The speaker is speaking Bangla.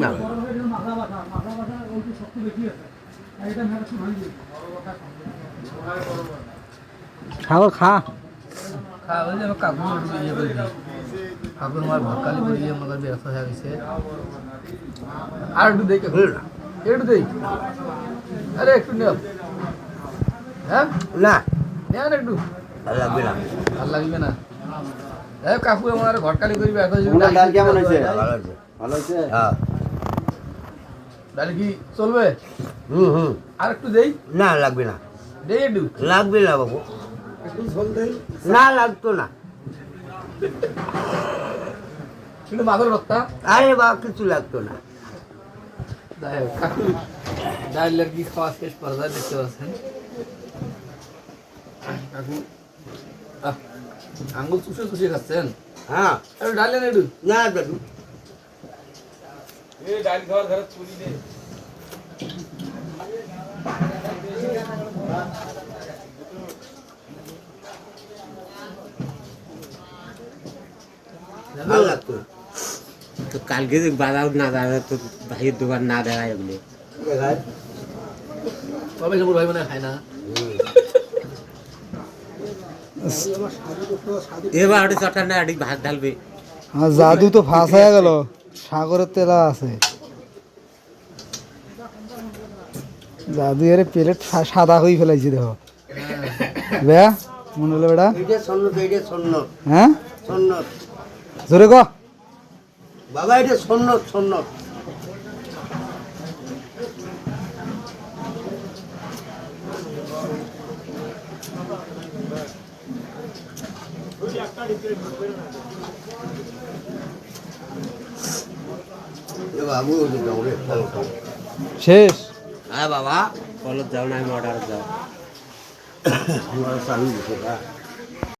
না খাও খা খা আমার কাকু একটু ইয়ে করে দিই আমার করে দিয়ে হয়ে গেছে আর একটু না একটু দেই আরে একটু নেও হ্যাঁ না নেন একটু আর লাগবে না ভালো লাগবে না কাকু আমার ঘটকালি করি ডাল কেমন হয়েছে ভালো হয়েছে হ্যাঁ। তাহলে কি চলবে? হুম হুম। আর একটু দেই? না লাগবে না। দেই একটু। লাগবে না বাবু। না লাগতো না। একটু রক্তা আরে বা কিছু লাগতো না। কাকু ডাইলের কি খাওয়া শেষ পর্যায়ে দেখতে পাচ্ছেন? কাকু আঙ্গুল চুষে চুষে খাচ্ছেন? হ্যাঁ। একটু ডালেন একটু? না দাদু। ভালো লাগতো না তো কালকে যে বাজার না দাঁড়ায় তো ভাইয়ের দোকান না দেখায় এমনি দেখায় তবে সবুর ভাই মনে হয় খায় না এবার আটি চটার না আটি ভাত ঢালবে আর জাদু তো ফাঁস হয়ে গেল সাগরের তেলা আছে। জাদু এর প্লেট সাদা হয়ে ফেলাইছি দেখো। বে মনে হলো বেটা? হ্যাঁ? জোরে ক। বাবা এটা সন্ন্যত সন্ন্যত। এ শেষ? হ্যাঁ বাবা কলত যাও না আমি অর্ডার যাও দিছে